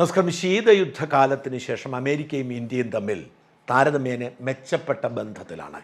നമസ്കാരം ശീതയുദ്ധകാലത്തിന് ശേഷം അമേരിക്കയും ഇന്ത്യയും തമ്മിൽ താരതമ്യേന മെച്ചപ്പെട്ട ബന്ധത്തിലാണ്.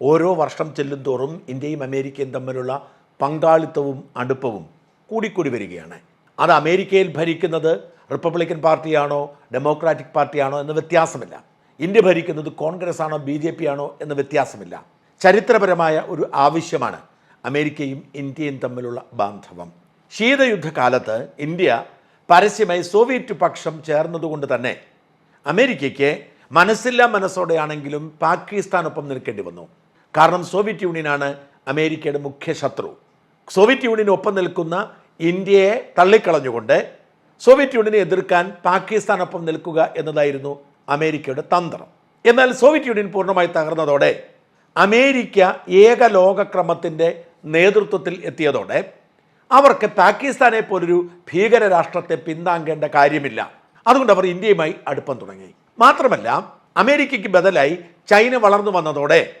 ഓരോ വർഷം ചെല്ലും തോറും ഇന്ത്യയും അമേരിക്കയും തമ്മിലുള്ള പങ്കാളിത്തവും അടുപ്പവും കൂടിക്കൂടി വരികയാണ്. അത് അമേരിക്കയിൽ ഭരിക്കുന്നത് റിപ്പബ്ലിക്കൻ പാർട്ടിയാണോ ഡെമോക്രാറ്റിക് പാർട്ടിയാണോ എന്ന് വ്യത്യാസമില്ല. ഇന്ത്യ ഭരിക്കുന്നത് കോൺഗ്രസ് ആണോ ബി ജെ പി ആണോ എന്ന് വ്യത്യാസമില്ല. ചരിത്രപരമായ ഒരു ആവശ്യമാണ് അമേരിക്കയും ഇന്ത്യയും തമ്മിലുള്ള ബാന്ധവം. ശീതയുദ്ധകാലത്ത് ഇന്ത്യ പരസ്യമായി സോവിയറ്റ് പക്ഷം ചേർന്നതുകൊണ്ട് തന്നെ അമേരിക്കയ്ക്ക് മനസ്സില്ല മനസ്സോടെയാണെങ്കിലും പാകിസ്ഥാനൊപ്പം നിൽക്കേണ്ടി വന്നു. കാരണം സോവിയറ്റ് യൂണിയനാണ് അമേരിക്കയുടെ മുഖ്യ ശത്രു. സോവിയറ്റ് യൂണിയൻ ഒപ്പം നിൽക്കുന്ന ഇന്ത്യയെ തള്ളിക്കളഞ്ഞുകൊണ്ട് സോവിയറ്റ് യൂണിയനെ എതിർക്കാൻ പാകിസ്ഥാനൊപ്പം നിൽക്കുക എന്നതായിരുന്നു അമേരിക്കയുടെ തന്ത്രം. എന്നാൽ സോവിയറ്റ് യൂണിയൻ പൂർണമായി തകർന്നതോടെ അമേരിക്ക ഏക ലോകക്രമത്തിന്റെ നേതൃത്വത്തിൽ എത്തിയതോടെ അവർക്ക് പാകിസ്ഥാനെ പോലൊരു ഭീകര രാഷ്ട്രത്തെ പിന്താങ്ങേണ്ട കാര്യമില്ല. അതുകൊണ്ട് അവർ ഇന്ത്യയുമായി അടുപ്പം തുടങ്ങി. മാത്രമല്ല അമേരിക്കയ്ക്ക് ബദലായി ചൈന വളർന്നു വന്നതോടെ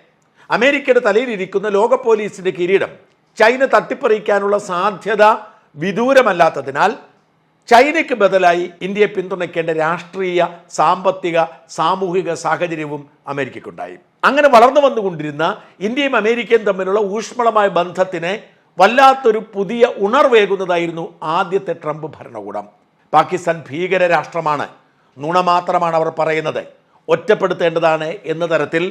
അമേരിക്കയുടെ തലയിലിരിക്കുന്ന ലോക പോലീസിന്റെ കിരീടം ചൈന തട്ടിപ്പറിക്കാനുള്ള സാധ്യത വിദൂരമല്ലാത്തതിനാൽ ചൈനയ്ക്ക് ബദലായി ഇന്ത്യയെ പിന്തുണയ്ക്കേണ്ട രാഷ്ട്രീയ സാമ്പത്തിക സാമൂഹിക സാഹചര്യവും അമേരിക്കയ്ക്കുണ്ടായി. അങ്ങനെ വളർന്നു വന്നുകൊണ്ടിരുന്ന ഇന്ത്യയും അമേരിക്കയും തമ്മിലുള്ള ഊഷ്മളമായ ബന്ധത്തിന് വല്ലാത്തൊരു പുതിയ ഉണർവേകുന്നതായിരുന്നു ആദ്യത്തെ ട്രംപ് ഭരണകൂടം. പാകിസ്ഥാൻ ഭീകര രാഷ്ട്രമാണ് നുണ മാത്രമാണ് അവർ പറയുന്നത്. ഒറ്റപ്പെടുത്തേണ്ടതാണ് എന്ന തരത്തിൽ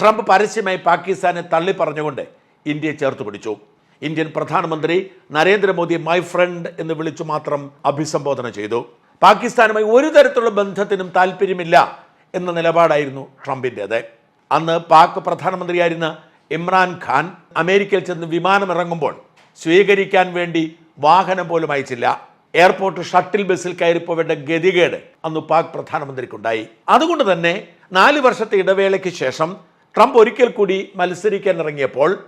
ട്രംപ് പരസ്യമായി പാകിസ്ഥാനെ തള്ളി പറഞ്ഞുകൊണ്ട് ഇന്ത്യയെ ചേർത്ത് പിടിച്ചു. ഇന്ത്യൻ പ്രധാനമന്ത്രി നരേന്ദ്രമോദി മൈ ഫ്രണ്ട് എന്ന് വിളിച്ചു മാത്രം അഭിസംബോധന ചെയ്തു. പാകിസ്ഥാനുമായി ഒരു തരത്തിലുള്ള ബന്ധത്തിനും താല്പര്യമില്ല എന്ന നിലപാടായിരുന്നു ട്രംപിന്റേത്. അന്ന് പാക് പ്രധാനമന്ത്രിയായിരുന്ന ഇമ്രാൻ ഖാൻ അമേരിക്കയിൽ ചെന്ന് വിമാനമിറങ്ങുമ്പോൾ സ്വീകരിക്കാൻ വേണ്ടി വാഹനം പോലും അയച്ചില്ല. എയർപോർട്ട് ഷട്ടിൽ ബസ്സിൽ കയറിപ്പോവേണ്ട ഗതികേട് അന്ന് പാക് പ്രധാനമന്ത്രിക്കുണ്ടായി. അതുകൊണ്ട് തന്നെ നാല് വർഷത്തെ ഇടവേളയ്ക്ക് ശേഷം ട്രംപ് ഒരിക്കൽ കൂടി മത്സരിക്കാൻ ഇറങ്ങിയപ്പോൾ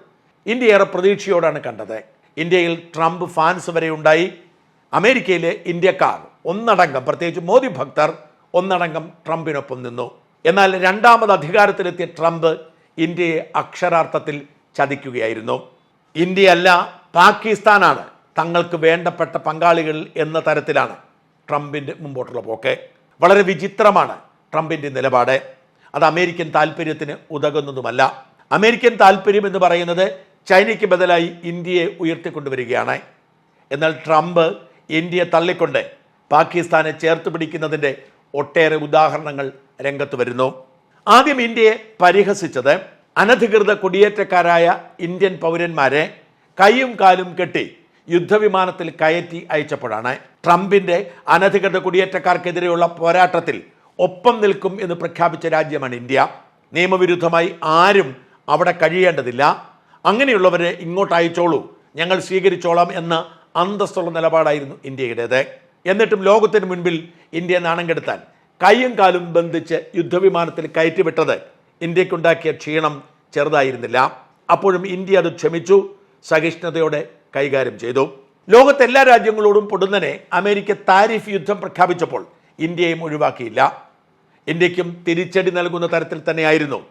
ഇന്ത്യ ഏറെ പ്രതീക്ഷയോടാണ് കണ്ടത്. ഇന്ത്യയിൽ ട്രംപ് ഫാൻസ് വരെ ഉണ്ടായി. അമേരിക്കയിലെ ഇന്ത്യക്കാർ ഒന്നടങ്കം പ്രത്യേകിച്ച് മോദി ഭക്തർ ഒന്നടങ്കം ട്രംപിനൊപ്പം നിന്നു. എന്നാൽ രണ്ടാമത് അധികാരത്തിലെത്തിയ ട്രംപ് ഇന്ത്യയെ അക്ഷരാർത്ഥത്തിൽ ചതിക്കുകയായിരുന്നു. ഇന്ത്യയല്ല പാകിസ്ഥാനാണ് തങ്ങൾക്ക് വേണ്ടപ്പെട്ട പങ്കാളികൾ എന്ന തരത്തിലാണ് ട്രംപിന്റെ മുമ്പോട്ടുള്ള പോക്ക് വളരെ വിചിത്രമാണ് ട്രംപിന്റെ നിലപാട്. അത് അമേരിക്കൻ താല്പര്യത്തിന് ഉതകുന്നതുമല്ല. അമേരിക്കൻ താല്പര്യം എന്ന് പറയുന്നത് ചൈനയ്ക്ക് ബദലായി ഇന്ത്യയെ ഉയർത്തിക്കൊണ്ടുവരികയാണ്. എന്നാൽ ട്രംപ് ഇന്ത്യയെ തള്ളിക്കൊണ്ട് പാകിസ്ഥാനെ ചേർത്ത് പിടിക്കുന്നതിന്റെ ഒട്ടേറെ ഉദാഹരണങ്ങൾ രംഗത്ത് വരുന്നു. ആദ്യം ഇന്ത്യയെ പരിഹസിച്ചത് അനധികൃത കുടിയേറ്റക്കാരായ ഇന്ത്യൻ പൗരന്മാരെ കൈയും കാലും കെട്ടി യുദ്ധവിമാനത്തിൽ കയറ്റി അയച്ചപ്പോഴാണ് ട്രംപിന്റെ അനധികൃത കുടിയേറ്റക്കാർക്കെതിരെയുള്ള പോരാട്ടത്തിൽ ഒപ്പം നിൽക്കും എന്ന് പ്രഖ്യാപിച്ച രാജ്യമാണ് ഇന്ത്യ. നിയമവിരുദ്ധമായി ആരും അവിടെ കഴിയേണ്ടതില്ല. അങ്ങനെയുള്ളവരെ ഇങ്ങോട്ട് അയച്ചോളൂ. ഞങ്ങൾ സ്വീകരിച്ചോളാം എന്ന അന്തസ്സുള്ള നിലപാടായിരുന്നു ഇന്ത്യയുടേത്. എന്നിട്ടും ലോകത്തിന് മുൻപിൽ ഇന്ത്യ നാണം കെടുത്താൻ കൈയും കാലും ബന്ധിച്ച് യുദ്ധവിമാനത്തിൽ കയറ്റിവിട്ടത് ഇന്ത്യക്കുണ്ടാക്കിയ ക്ഷീണം ചെറുതായിരുന്നില്ല. അപ്പോഴും ഇന്ത്യ അത് ക്ഷമിച്ചു. സഹിഷ്ണുതയോടെ കൈകാര്യം ചെയ്തു. ലോകത്തെ എല്ലാ രാജ്യങ്ങളോടും പൊടുന്നനെ അമേരിക്ക താരിഫ് യുദ്ധം പ്രഖ്യാപിച്ചപ്പോൾ ഇന്ത്യയും ഒഴിവാക്കിയില്ല. ഇന്ത്യക്കും തിരിച്ചടി നൽകുന്ന തരത്തിൽ തന്നെയായിരുന്നു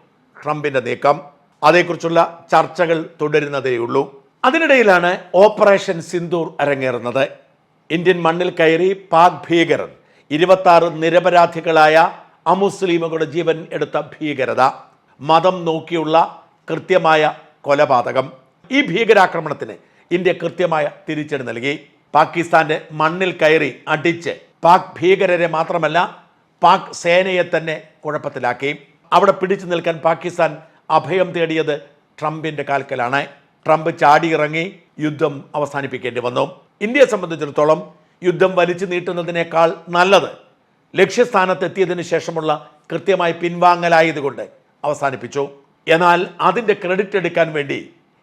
ട്രംപിന്റെ നീക്കം. അതേക്കുറിച്ചുള്ള ചർച്ചകൾ തുടരുന്നതേയുള്ളൂ. അതിനിടയിലാണ് ഓപ്പറേഷൻ സിന്ദൂർ അരങ്ങേറുന്നത്. ഇന്ത്യൻ മണ്ണിൽ കയറി പാക് ഭീകരർ ഇരുപത്തി നിരപരാധികളായ അമുസ്ലിമുകളുടെ ജീവൻ എടുത്ത ഭീകരത മതം നോക്കിയുള്ള കൃത്യമായ കൊലപാതകം. ഈ ഭീകരാക്രമണത്തിന് ഇന്ത്യ കൃത്യമായ തിരിച്ചടി നൽകി. പാകിസ്ഥാന്റെ മണ്ണിൽ കയറി അടിച്ച് പാക് ഭീകരരെ മാത്രമല്ല പാക് സേനയെ തന്നെ കുഴപ്പത്തിലാക്കി. അവിടെ പിടിച്ചു നിൽക്കാൻ പാകിസ്ഥാൻ അഭയം തേടിയത് ട്രംപിന്റെ കാൽക്കലാണ്. ട്രംപ് ചാടിയിറങ്ങി യുദ്ധം അവസാനിപ്പിക്കേണ്ടി വന്നു. ഇന്ത്യയെ സംബന്ധിച്ചിടത്തോളം യുദ്ധം വലിച്ചു നീട്ടുന്നതിനേക്കാൾ നല്ലത് ലക്ഷ്യസ്ഥാനത്തെത്തിയതിനു ശേഷമുള്ള കൃത്യമായി പിൻവാങ്ങലായതുകൊണ്ട് അവസാനിപ്പിച്ചു. എന്നാൽ അതിന്റെ ക്രെഡിറ്റ് എടുക്കാൻ വേണ്ടി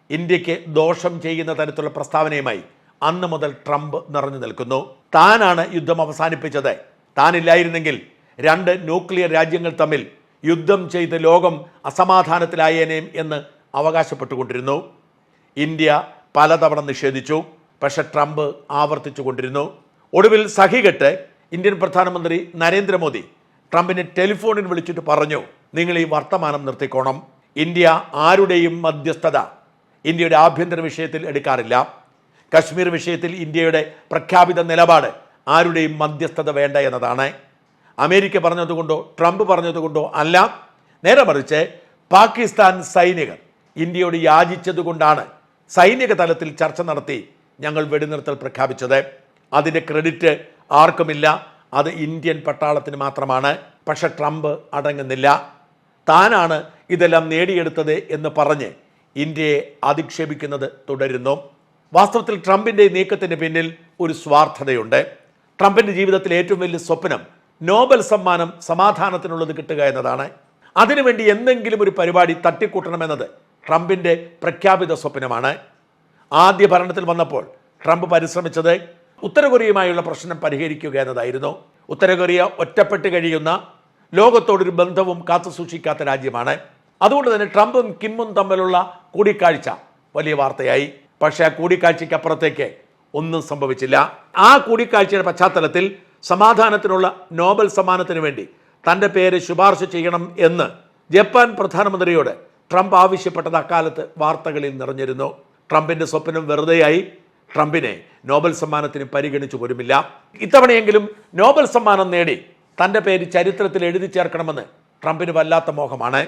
ഇന്ത്യയ്ക്ക് ദോഷം ചെയ്യുന്ന തരത്തിലുള്ള പ്രസ്താവനയുമായി അന്ന് മുതൽ ട്രംപ് നിറഞ്ഞു നിൽക്കുന്നു. താനാണ് യുദ്ധം അവസാനിപ്പിച്ചത്. താനില്ലായിരുന്നെങ്കിൽ രണ്ട് ന്യൂക്ലിയർ രാജ്യങ്ങൾ തമ്മിൽ യുദ്ധം ചെയ്ത് ലോകം അസമാധാനത്തിലായേനേം എന്ന് അവകാശപ്പെട്ടുകൊണ്ടിരുന്നു. ഇന്ത്യ പലതവണ നിഷേധിച്ചു. പക്ഷെ ട്രംപ് ആവർത്തിച്ചു കൊണ്ടിരുന്നു. ഒടുവിൽ സഹികെട്ട് ഇന്ത്യൻ പ്രധാനമന്ത്രി നരേന്ദ്രമോദി ട്രംപിനെ ടെലിഫോണിൽ വിളിച്ചിട്ട് പറഞ്ഞു നിങ്ങൾ ഈ വർത്തമാനം നിർത്തിക്കോണം. ഇന്ത്യ ആരുടെയും മധ്യസ്ഥത ഇന്ത്യയുടെ ആഭ്യന്തര വിഷയത്തിൽ എടുക്കാറില്ല. കശ്മീർ വിഷയത്തിൽ ഇന്ത്യയുടെ പ്രഖ്യാപിത നിലപാട് ആരുടെയും മധ്യസ്ഥത വേണ്ട എന്നതാണ്. അമേരിക്ക പറഞ്ഞതുകൊണ്ടോ ട്രംപ് പറഞ്ഞതുകൊണ്ടോ അല്ല. നേരെ മറിച്ച് പാകിസ്ഥാൻ സൈനികർ ഇന്ത്യയോട് യാചിച്ചതുകൊണ്ടാണ് സൈനിക തലത്തിൽ ചർച്ച നടത്തി ഞങ്ങൾ വെടിനിർത്തൽ പ്രഖ്യാപിച്ചത്. അതിന്റെ ക്രെഡിറ്റ് ആർക്കുമില്ല. അത് ഇന്ത്യൻ പട്ടാളത്തിന് മാത്രമാണ്. പക്ഷെ ട്രംപ് അടങ്ങുന്നില്ല. താനാണ് ഇതെല്ലാം നേടിയെടുത്തത് എന്ന് പറഞ്ഞ് ഇന്ത്യയെ അധിക്ഷേപിക്കുന്നത് തുടരുന്നു. വാസ്തവത്തിൽ ട്രംപിന്റെ നീക്കത്തിന് പിന്നിൽ ഒരു സ്വാർത്ഥതയുണ്ട്. ട്രംപിന്റെ ജീവിതത്തിലെ ഏറ്റവും വലിയ സ്വപ്നം നോബൽ സമ്മാനം സമാധാനത്തിനുള്ളത് കിട്ടുക എന്നതാണ്. അതിനുവേണ്ടി എന്തെങ്കിലും ഒരു പരിപാടി തട്ടിക്കൂട്ടണമെന്നത് ട്രംപിന്റെ പ്രഖ്യാപിത സ്വപ്നമാണ്. ആദ്യ ഭരണത്തിൽ വന്നപ്പോൾ ട്രംപ് പരിശ്രമിച്ചത് ഉത്തര കൊറിയയുമായുള്ള പ്രശ്നം പരിഹരിക്കുക എന്നതായിരുന്നു. ഉത്തര കൊറിയ ഒറ്റപ്പെട്ട് കഴിയുന്ന ലോകത്തോടൊരു ബന്ധവും കാത്തുസൂക്ഷിക്കാത്ത രാജ്യമാണ്. അതുകൊണ്ട് തന്നെ ട്രംപും കിമ്മും തമ്മിലുള്ള കൂടിക്കാഴ്ച. വലിയ വാർത്തയായി. പക്ഷേ ആ കൂടിക്കാഴ്ചയ്ക്ക് അപ്പുറത്തേക്ക് ഒന്നും സംഭവിച്ചില്ല. ആ കൂടിക്കാഴ്ചയുടെ പശ്ചാത്തലത്തിൽ സമാധാനത്തിനുള്ള നോബൽ സമ്മാനത്തിന് വേണ്ടി തന്റെ പേര് ശുപാർശ ചെയ്യണം എന്ന് ജപ്പാൻ പ്രധാനമന്ത്രിയോട് ട്രംപ് ആവശ്യപ്പെട്ടത് അക്കാലത്ത് വാർത്തകളിൽ നിറഞ്ഞിരുന്നു. ട്രംപിന്റെ സ്വപ്നം വെറുതെയായി. ട്രംപിനെ നോബൽ സമ്മാനത്തിന് പരിഗണിച്ചു പോലുമില്ല. ഇത്തവണയെങ്കിലും നോബൽ സമ്മാനം നേടി തന്റെ പേര് ചരിത്രത്തിൽ എഴുതി ചേർക്കണമെന്ന് ട്രംപിന് വല്ലാത്ത മോഹമാണ്.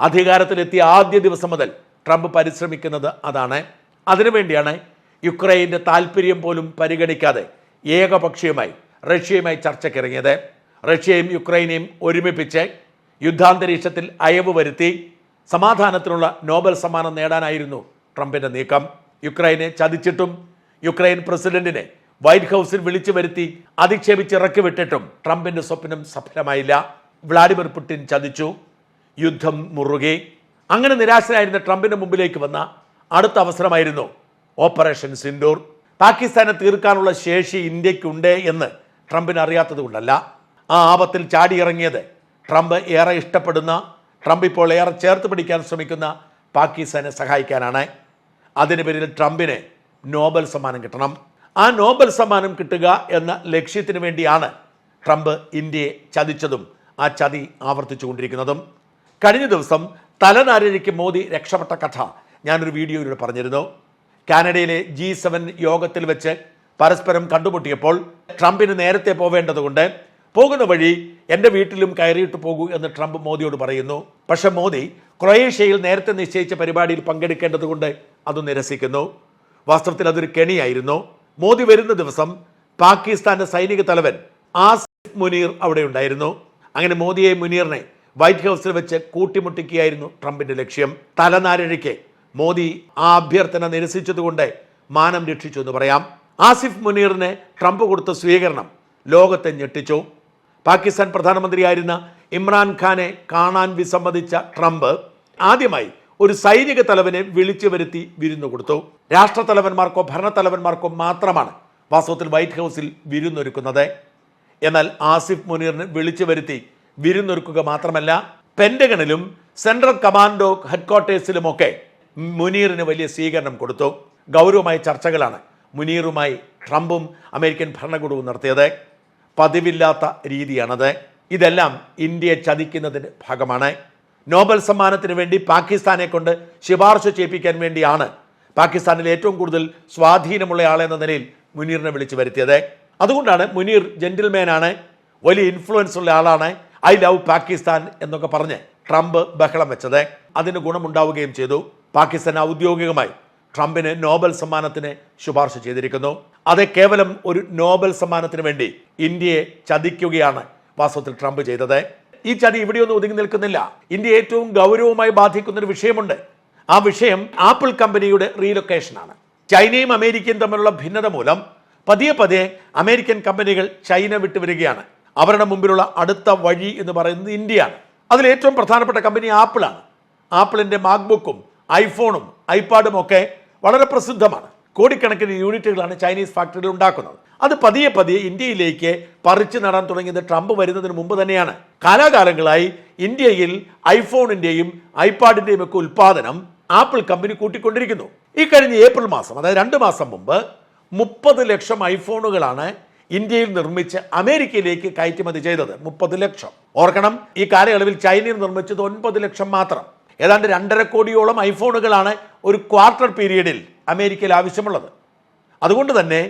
അധികാരത്തിലെത്തിയ ആദ്യ ദിവസം മുതൽ ട്രംപ് പരിശ്രമിക്കുന്നത് അതാണ്. അതിനുവേണ്ടിയാണ് യുക്രൈന്റെ താല്പര്യം പോലും പരിഗണിക്കാതെ ഏകപക്ഷീയമായി റഷ്യയുമായി ചർച്ചയ്ക്കിറങ്ങിയത് റഷ്യയും യുക്രൈനെയും ഒരുമിപ്പിച്ച് യുദ്ധാന്തരീക്ഷത്തിൽ അയവ് വരുത്തി സമാധാനത്തിനുള്ള നോബൽ സമ്മാനം നേടാനായിരുന്നു ട്രംപിന്റെ നീക്കം. യുക്രൈനെ ചതിച്ചിട്ടും യുക്രൈൻ പ്രസിഡന്റിനെ വൈറ്റ് ഹൗസിൽ വിളിച്ചു വരുത്തി അധിക്ഷേപിച്ച് ഇറക്കി വിട്ടിട്ടും ട്രംപിന്റെ സ്വപ്നം സഫലമായില്ല. വ്ളാഡിമിർ പുടിൻ ചതിച്ചു. യുദ്ധം മുറുകെ. അങ്ങനെ നിരാശനായിരുന്ന ട്രംപിന് മുമ്പിലേക്ക് വന്ന അടുത്ത അവസരമായിരുന്നു ഓപ്പറേഷൻ സിന്ദൂർ. പാകിസ്ഥാനെ തീർക്കാനുള്ള ശേഷി ഇന്ത്യക്കുണ്ട് എന്ന് ട്രംപിന് അറിയാത്തത് കൊണ്ടല്ല. ആ ആപത്തിൽ ചാടിയിറങ്ങിയത് ട്രംപ് ഏറെ ഇഷ്ടപ്പെടുന്ന ട്രംപ് ഇപ്പോൾ ഏറെ ചേർത്ത് പിടിക്കാൻ ശ്രമിക്കുന്ന പാകിസ്ഥാനെ സഹായിക്കാനാണ്. അതിന് പേരിൽ ട്രംപിന് നോബൽ സമ്മാനം കിട്ടണം. ആ നോബൽ സമ്മാനം കിട്ടുക എന്ന ലക്ഷ്യത്തിന് വേണ്ടിയാണ് ട്രംപ് ഇന്ത്യയെ ചതിച്ചതും ആ ചതി ആവർത്തിച്ചുകൊണ്ടിരിക്കുന്നതും. കഴിഞ്ഞ ദിവസം തലനാരിഴയ്ക്ക് മോദി രക്ഷപ്പെട്ട കഥ ഞാനൊരു വീഡിയോയിലൂടെ പറഞ്ഞിരുന്നു. കാനഡയിലെ ജി സെവൻ യോഗത്തിൽ വെച്ച് പരസ്പരം കണ്ടുമുട്ടിയപ്പോൾ ട്രംപിന് നേരത്തെ പോവേണ്ടതുകൊണ്ട് പോകുന്ന വഴി എന്റെ വീട്ടിലും കയറിയിട്ട് പോകൂ എന്ന് ട്രംപ് മോദിയോട് പറയുന്നു. പക്ഷെ മോദി ക്രൊയേഷ്യയിൽ നേരത്തെ നിശ്ചയിച്ച പരിപാടിയിൽ പങ്കെടുക്കേണ്ടതുകൊണ്ട് അത് നിരസിക്കുന്നു. വാസ്തവത്തിൽ അതൊരു കെണിയായിരുന്നു. മോദി വരുന്ന ദിവസം പാകിസ്ഥാന്റെ സൈനിക തലവൻ ആസിഫ് മുനീർ അവിടെ ഉണ്ടായിരുന്നു. അങ്ങനെ മോദിയെ മുനീറിനെ വൈറ്റ് ഹൗസിൽ വെച്ച് കൂട്ടിമുട്ടിക്കുകയായിരുന്നു ട്രംപിന്റെ ലക്ഷ്യം. തലനാരിഴയ്ക്ക് മോദി ആ അഭ്യർത്ഥന നിരസിച്ചതുകൊണ്ട് മാനം രക്ഷിച്ചു എന്ന് പറയാം. ആസിഫ് മുനീറിന് ട്രംപ് കൊടുത്ത സ്വീകരണം ലോകത്തെ ഞെട്ടിച്ചു. പാകിസ്ഥാൻ പ്രധാനമന്ത്രിയായിരുന്ന ഇമ്രാൻഖാനെ കാണാൻ വിസമ്മതിച്ച ട്രംപ് ആദ്യമായി ഒരു സൈനിക തലവനെ വിളിച്ചു വരുത്തി വിരുന്നു കൊടുത്തു. രാഷ്ട്രത്തലവന്മാർക്കോ ഭരണത്തലവന്മാർക്കോ മാത്രമാണ് വാസ്തവത്തിൽ വൈറ്റ് ഹൗസിൽ വിരുന്നൊരുക്കുന്നത്. എന്നാൽ ആസിഫ് മുനീറിന് വിളിച്ചു വരുത്തി വിരുന്നൊരുക്കുക മാത്രമല്ല പെൻഡഗണിലും സെൻട്രൽ കമാൻഡോ ഹെഡ്ക്വാർട്ടേഴ്സിലുമൊക്കെ മുനീറിന് വലിയ സ്വീകരണം കൊടുത്തു. ഗൗരവമായ ചർച്ചകളാണ് മുനീറുമായി ട്രംപും അമേരിക്കൻ ഭരണകൂടവും നടത്തിയത്. പതിവില്ലാത്ത രീതിയാണത്. ഇതെല്ലാം ഇന്ത്യയെ ചതിക്കുന്നതിന്റെ ഭാഗമാണ്. നോബൽ സമ്മാനത്തിന് വേണ്ടി പാകിസ്ഥാനെ കൊണ്ട് ശുപാർശ ചെയ്യിപ്പിക്കാൻ വേണ്ടിയാണ് പാകിസ്ഥാനിൽ ഏറ്റവും കൂടുതൽ സ്വാധീനമുള്ള ആളെന്ന നിലയിൽ മുനീറിനെ വിളിച്ചു വരുത്തിയത്. അതുകൊണ്ടാണ് മുനീർ ജെന്റിൽമാനാണ് വലിയ ഇൻഫ്ലുവൻസ് ഉള്ള ആളാണ്. ഐ ലവ് പാകിസ്ഥാൻ എന്നൊക്കെ പറഞ്ഞ് ട്രംപ് ബഹളം വെച്ചത്. അതിന് ഗുണമുണ്ടാവുകയും ചെയ്തു. പാകിസ്ഥാൻ ഔദ്യോഗികമായി ട്രംപിന് നോബൽ സമ്മാനത്തിന് ശുപാർശ ചെയ്തിരിക്കുന്നു. അത് കേവലം ഒരു നോബൽ സമ്മാനത്തിന് വേണ്ടി ഇന്ത്യയെ ചതിക്കുകയാണ് വാസ്തവത്തിൽ ട്രംപ് ചെയ്തത്. ഈ ചതി ഇവിടെയൊന്നും ഒതുങ്ങി നിൽക്കുന്നില്ല. ഇന്ത്യ ഏറ്റവും ഗൗരവമായി ബാധിക്കുന്ന ഒരു വിഷയമുണ്ട്. ആ വിഷയം ആപ്പിൾ കമ്പനിയുടെ റീലൊക്കേഷനാണ്. ചൈനയും അമേരിക്കയും തമ്മിലുള്ള ഭിന്നത മൂലം പതിയെ പതിയെ അമേരിക്കൻ കമ്പനികൾ ചൈന വിട്ടുവരികയാണ്. അവരുടെ മുമ്പിലുള്ള അടുത്ത വഴി എന്ന് പറയുന്നത് ഇന്ത്യയാണ്. അതിലേറ്റവും പ്രധാനപ്പെട്ട കമ്പനി ആപ്പിളാണ്. ആപ്പിളിന്റെ മാക്ബുക്കും ഐഫോണും ഐപാഡും ഒക്കെ വളരെ പ്രസിദ്ധമാണ്. കോടിക്കണക്കിന് യൂണിറ്റുകളാണ് ചൈനീസ് ഫാക്ടറിയിൽ ഉണ്ടാക്കുന്നത്. അത് പതിയെ പതിയെ ഇന്ത്യയിലേക്ക് പറിച്ചു നടാൻ തുടങ്ങിയത് ട്രംപ് വരുന്നതിന് മുമ്പ് തന്നെയാണ്. കാലാകാലങ്ങളായി ഇന്ത്യയിൽ ഐഫോണിന്റെയും ഐപാഡിന്റെയും ഒക്കെ ഉൽപാദനം ആപ്പിൾ കമ്പനി കൂട്ടിക്കൊണ്ടിരിക്കുന്നു. ഈ കഴിഞ്ഞ ഏപ്രിൽ മാസം അതായത് രണ്ട് മാസം മുമ്പ് മുപ്പത് ലക്ഷം ഐഫോണുകളാണ് ഇന്ത്യയിൽ നിർമ്മിച്ച് അമേരിക്കയിലേക്ക് കയറ്റുമതി ചെയ്തത് മുപ്പത് ലക്ഷം. ഓർക്കണം ഈ കാലയളവിൽ ചൈനയിൽ നിർമ്മിച്ചത് ഒൻപത് ലക്ഷം മാത്രം. ഏതാണ്ട് രണ്ടര കോടിയോളം ഐഫോണുകളാണ് ഒരു ക്വാർട്ടർ പീരീഡിൽ അമേരിക്കയിൽ ആവശ്യമുള്ളത്. അതുകൊണ്ട് തന്നെ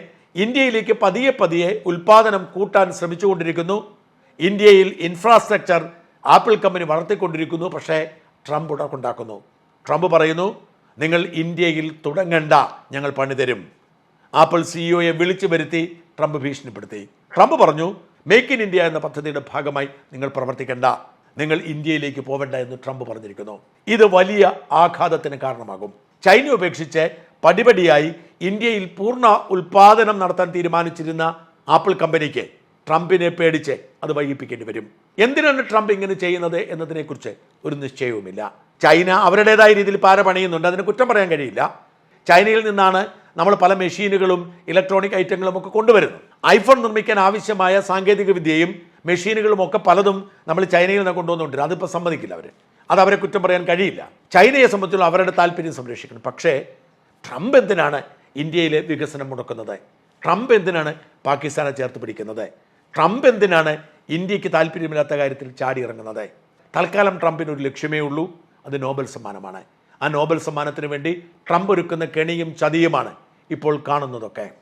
ഇന്ത്യയിലേക്ക് പതിയെ പതിയെ ഉൽപാദനം കൂട്ടാൻ ശ്രമിച്ചുകൊണ്ടിരിക്കുന്നു. ഇന്ത്യയിൽ ഇൻഫ്രാസ്ട്രക്ചർ ആപ്പിൾ കമ്പനി വളർത്തിക്കൊണ്ടിരിക്കുന്നു പക്ഷേ ട്രംപ് ഉടക്കുണ്ടാക്കുന്നു. ട്രംപ് പറയുന്നു നിങ്ങൾ ഇന്ത്യയിൽ തുടങ്ങണ്ട ഞങ്ങൾ പണി തരും ആപ്പിൾ സിഇഒയെ വിളിച്ചു വരുത്തി ട്രംപ് ഭീഷണിപ്പെടുത്തി. ട്രംപ് പറഞ്ഞു മേക്ക് ഇൻ ഇന്ത്യ എന്ന പദ്ധതിയുടെ ഭാഗമായി നിങ്ങൾ പ്രവർത്തിക്കേണ്ട. നിങ്ങൾ ഇന്ത്യയിലേക്ക് പോവേണ്ട എന്ന് ട്രംപ് പറഞ്ഞിരിക്കുന്നു. ഇത് വലിയ ആഘാതത്തിന് കാരണമാകും. ചൈന ഉപേക്ഷിച്ച് പടിപടിയായി ഇന്ത്യയിൽ പൂർണ ഉൽപാദനം നടത്താൻ തീരുമാനിച്ചിരുന്ന ആപ്പിൾ കമ്പനിക്ക് ട്രംപിനെ പേടിച്ച് അത് വൈകിപ്പിക്കേണ്ടി വരും. എന്തിനാണ് ട്രംപ് ഇങ്ങനെ ചെയ്യുന്നത് എന്നതിനെക്കുറിച്ച് ഒരു നിശ്ചയവുമില്ല. ചൈന അവരുടേതായ രീതിയിൽ പാര പണിയുന്നുണ്ട് അതിന് കുറ്റം പറയാൻ കഴിയില്ല. ചൈനയിൽ നിന്നാണ് നമ്മൾ പല മെഷീനുകളും ഇലക്ട്രോണിക് ഐറ്റങ്ങളും ഒക്കെ കൊണ്ടുവരുന്നു. ഐഫോൺ നിർമ്മിക്കാൻ ആവശ്യമായ സാങ്കേതിക വിദ്യയും മെഷീനുകളും ഒക്കെ പലതും നമ്മൾ ചൈനയിൽ നിന്ന് കൊണ്ടുവന്നുകൊണ്ടിരുന്നു അതിപ്പോൾ സമ്മതിക്കില്ല അവർ അത് അവരെ കുറ്റം പറയാൻ കഴിയില്ല. ചൈനയെ സംബന്ധിച്ചുള്ള അവരുടെ താല്പര്യം സംരക്ഷിക്കണം. പക്ഷേ ട്രംപ് എന്തിനാണ് ഇന്ത്യയിലെ വികസനം മുടക്കുന്നത്? ട്രംപ് എന്തിനാണ് പാകിസ്ഥാനെ ചേർത്ത് പിടിക്കുന്നത്? ട്രംപ് എന്തിനാണ് ഇന്ത്യയ്ക്ക് താല്പര്യമില്ലാത്ത കാര്യത്തിൽ ചാടി ഇറങ്ങുന്നത്? തൽക്കാലം ട്രംപിന് ഒരു ലക്ഷ്യമേ ഉള്ളൂ. അത് നോബൽ സമ്മാനമാണ്. ആ നോബൽ സമ്മാനത്തിന് വേണ്ടി ട്രംപ് ഒരുക്കുന്ന കെണിയും ചതിയുമാണ്. ഇപ്പോൾ കാണുന്നതൊക്കെ.